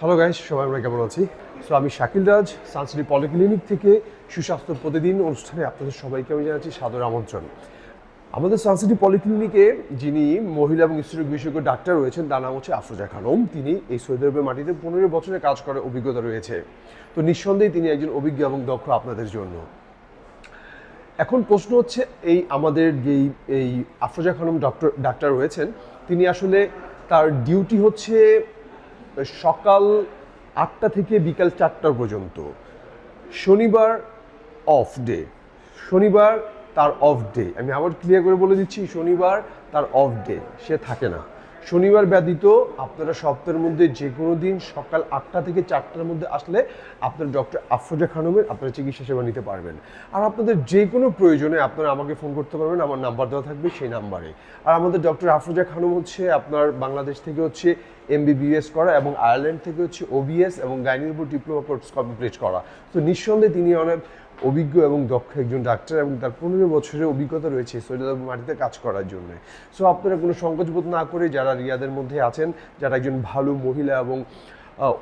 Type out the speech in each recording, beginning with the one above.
Hello guys সবাই, আমরা কেমন আছি? সো আমি শাকিল রাজ সানসিটি পলিক্লিনিক থেকে সুস্বাস্থ্য প্রতিদিন অনুষ্ঠানে আপনাদের সবাইকে আমি জানাচ্ছি সাদর আমন্ত্রণ। আমাদের সানসিটি পলিক্লিনিকে যিনি মহিলা এবং স্ত্রী বিশেষজ্ঞ ডাক্তার রয়েছেন, তার নাম হচ্ছে আফরোজা খানম। তিনি এই সৌদি মাটিতে পনেরো বছরে কাজ করার অভিজ্ঞতা রয়েছে। তো নিঃসন্দেহে তিনি একজন অভিজ্ঞ এবং দক্ষ আপনাদের জন্য। এখন প্রশ্ন হচ্ছে, এই আমাদের যেই, এই আফরোজা খানম ডক্টর, ডাক্তার রয়েছেন, তিনি আসলে তার ডিউটি হচ্ছে সকাল আটটা থেকে বিকাল চারটা পর্যন্ত। শনিবার অফ ডে শনিবার তার অফ ডে আমি আবার ক্লিয়ার করে বলে দিচ্ছি, শনিবার তার অফ ডে সে থাকে না। শনিবার ব্যতীত আপনারা সপ্তাহের মধ্যে যে কোনো দিন সকাল আটটা থেকে চারটার মধ্যে আসলে আপনার ডক্টর আফরোজা খানমের আপনারা চিকিৎসা সেবা নিতে পারবেন। আর আপনাদের যে কোনো প্রয়োজনে আপনারা আমাকে ফোন করতে পারবেন, আমার নাম্বার দেওয়া থাকবে সেই নাম্বারে আর আমাদের ডক্টর আফরোজা খানম হচ্ছে আপনার বাংলাদেশ থেকে হচ্ছে এমবিবিএস করা এবং আয়ারল্যান্ড থেকে হচ্ছে ওবিএস এবং গাইনির উপর ডিপ্লোমা কোর্স কমপ্লিট করা। তো নিঃসন্দেহে তিনি অনেক অভিজ্ঞ এবং দক্ষ একজন ডাক্তার এবং তার পনেরো বছরের অভিজ্ঞতা রয়েছে সৈয়দ মাটিতে কাজ করার জন্য। সো আপনারা কোনো সংকোচবোধ না করে যারা রিয়াদের মধ্যে আছেন, যারা একজন ভালো মহিলা এবং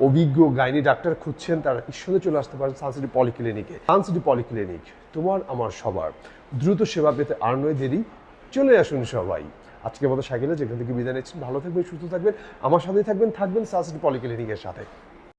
অভিজ্ঞ গাইনি ডাক্তার খুঁজছেন, তারা ঈশ্বরে চলে আসতে পারেন সানসিটি পলিক্লিনিকে সানসিটি পলিক্লিনিক তোমার, আমার, সবার। দ্রুত সেবা পেতে আর নয় দেরি। চলে আসুন সবাই। আজকের মতো সাইকেলে যেখান থেকে বিদায় নিচ্ছেন, ভালো থাকবেন, সুস্থ থাকবেন, আমার সাথেই থাকবেন থাকবেন সাসিটি পলিক্লিনিকের সাথে।